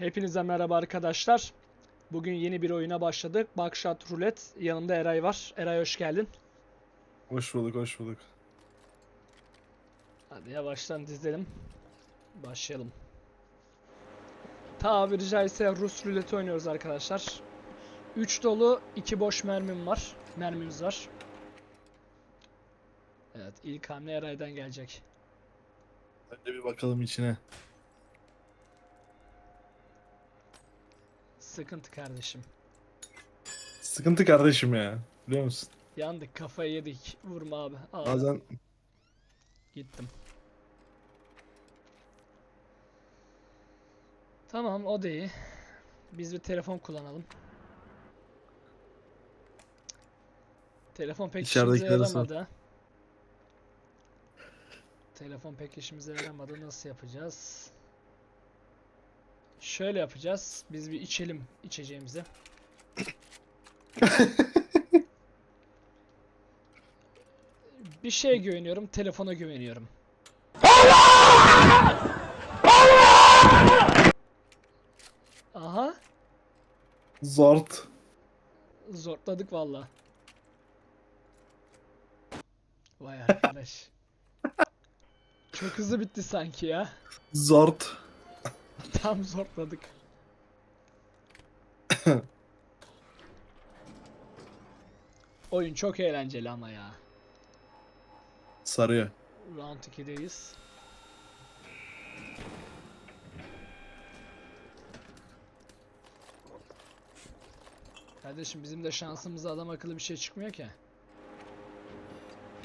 Hepinize merhaba arkadaşlar. Bugün yeni bir oyuna başladık. Buckshot Roulette. Yanımda Eray var. Eray hoş geldin. Hoş bulduk, hoş bulduk. Hadi yavaştan dizelim. Başlayalım. Tabiri caizse Rus ruleti oynuyoruz arkadaşlar. 3 dolu, 2 boş mermim var. Mermimiz var. Evet, ilk hamle Eray'dan gelecek. Önce bir bakalım içine. Sıkıntı kardeşim. Sıkıntı kardeşim ya. Biliyor musun? Yandık, kafayı yedik. Vurma abi. Aa, Bazen Gittim. Tamam o da iyi. Biz bir telefon kullanalım. Telefon pek işimize sor. yaramadı. Telefon pek işimize yaramadı. Nasıl yapacağız? Şöyle yapacağız. Biz bir içelim içeceğimizi. Bir şeye güveniyorum, telefona güveniyorum. Aha, zort. zorladık valla. Vay arkadaş. Çok hızlı bitti sanki ya. Zort. Tam zorladık. Oyun çok eğlenceli ama ya. Sarıyor. Round 2'deyiz. Kardeşim bizim de şansımıza adam akıllı bir şey çıkmıyor ki.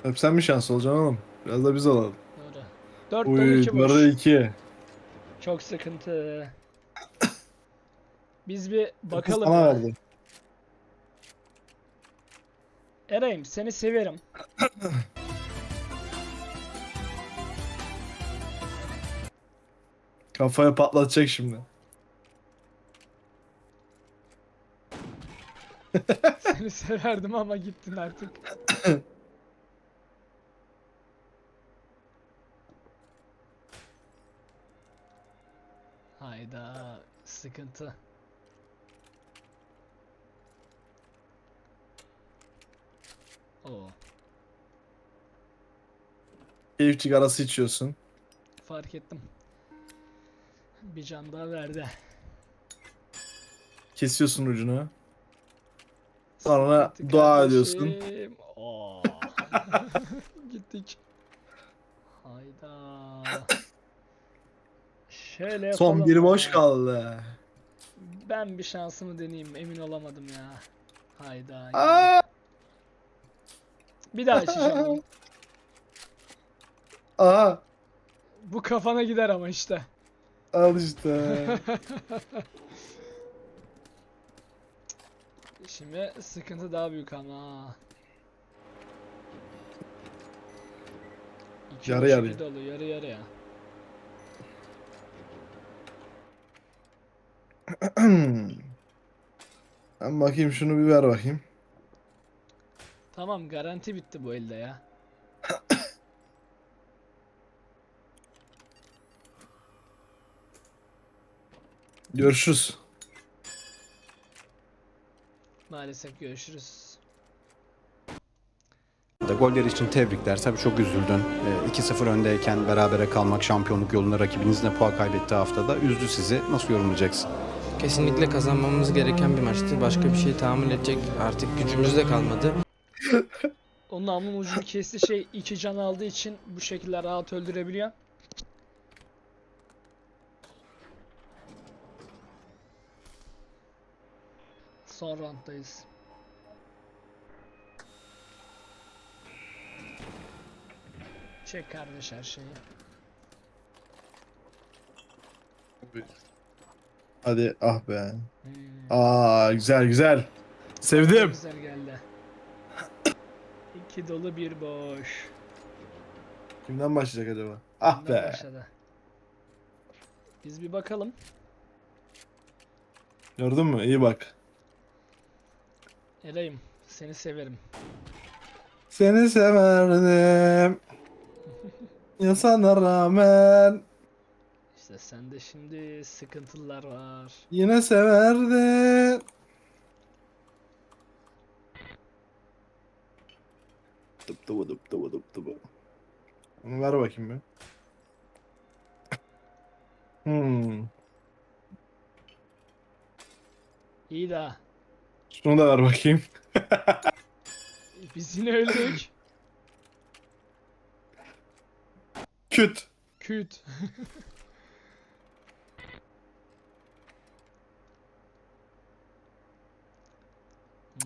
Hep sen mi şans olacaksın oğlum? Biraz da biz olalım. Doğru. 4 dolu Uy, 2 boş. bunlarda iki. Çok sıkıntı. Biz bir bakalım. Sana verdi. Eray'ım seni severim. Kafaya patlatacak şimdi. Seni severdim ama gittin artık. Hayda sıkıntı. Oo, Keyif sigarası içiyorsun. fark ettim. Bir can daha verdi. Kesiyorsun ucunu. Sonra Sıkıntı dua kardeşim. ediyorsun. Oo. Gittik. Hayda. Şöyle Son biri boş ya. kaldı. Ben bir şansımı deneyeyim. Emin olamadım ya. Hayda. Aa! Bir daha açacağım. Aha! Bu kafana gider ama işte. Al işte. Şimdi sıkıntı daha büyük ama. İki Yarı boş, yarıya. dolu yarı yarıya. ben bakayım şunu bir ver bakayım. Tamam garanti bitti bu elde ya. Görüşürüz. Maalesef görüşürüz. Da Goller için tebrikler. Tabii çok üzüldün. Ee, 2-0 öndeyken berabere kalmak şampiyonluk yolunda rakibinizle puan kaybettiği haftada üzdü sizi. Nasıl yorumlayacaksın? Kesinlikle kazanmamız gereken bir maçtı. Başka bir şey tahammül edecek artık gücümüz de kalmadı. O namlunun ucunu kesti şey iki can aldığı için bu şekilde rahat öldürebiliyor. Son rounddayız. Çek kardeş her şeyi. Hadi ah be. Hmm, Aa güzel güzel. Sevdim. Güzel geldi. İki dolu bir boş. Kimden başlayacak acaba? Ah Bundan be. başladı. Biz bir bakalım. Gördün mü? İyi bak. Eray'ım seni severim. Seni severdim. Ya sana rağmen İşte sende şimdi sıkıntılar var. Yine severdi. Dıp dıbı dıp dıbı dıp dıbı. Onu ver bakayım bir. Hmm. İyi de Şunu da ver bakayım. biz yine öldük. Küt. Küt.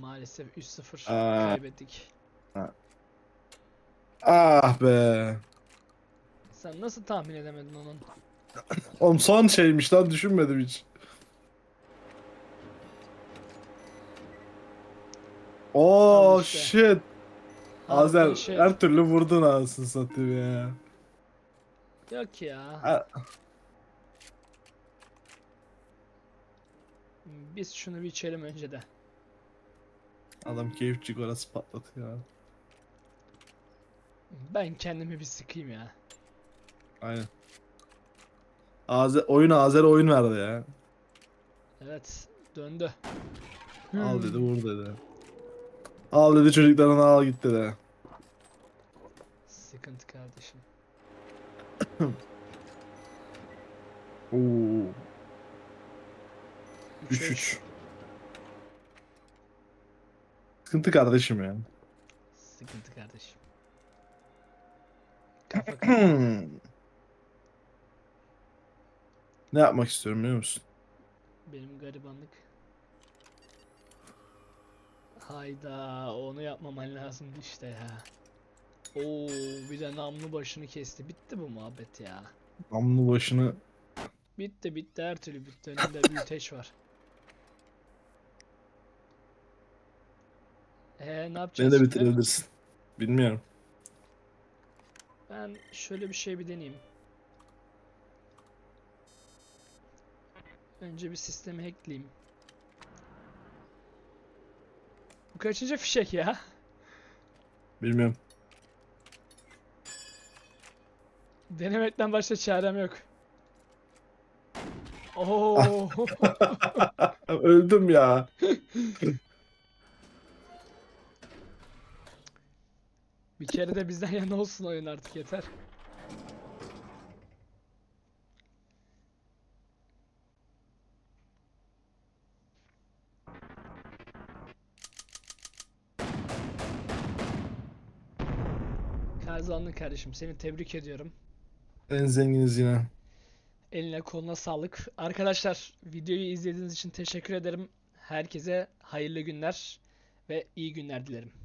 Maalesef 3-0 Aa. kaybettik. Ah be. Sen nasıl tahmin edemedin onun? Oğlum son şeymiş lan düşünmedim hiç. Oo Al işte. shit. Azer şey- her türlü vurdun anasını satayım ya. Yok ya. Ha. Biz şunu bir içelim önce de. Adam keyifçi orası patlatıyor. Ben kendimi bir sıkayım ya. Aynen. Azer, oyun Azer oyun verdi ya. Evet. Döndü. Al dedi vur dedi. Al dedi çocuklarını al git dedi. Sıkıntı kardeşim. Oo. 3-3. 3-3. Sıkıntı kardeşim ya. Sıkıntı kardeşim. Kafa kafa. ne yapmak istiyorum biliyor musun? Benim garibanlık. Hayda onu yapmaman lazımdı işte ya. Oo bir de namlu başını kesti. Bitti bu muhabbet ya. Namlu başını Bitti bitti her türlü bitti. Önünde büyüteç var. Eee ne yapacağız beni de şimdi? bitirebilirsin. Bilmiyorum. Ben şöyle bir şey bir deneyeyim. Önce bir sistemi hackleyeyim. Bu kaçıncı fişek ya? Bilmiyorum. Denemekten başka çarem yok. Oo. Öldüm ya. bir kere de bizden yana olsun oyun artık yeter. Kazandın kardeşim. Seni tebrik ediyorum. En zenginiz yine. Eline koluna sağlık. Arkadaşlar videoyu izlediğiniz için teşekkür ederim. Herkese hayırlı günler ve iyi günler dilerim.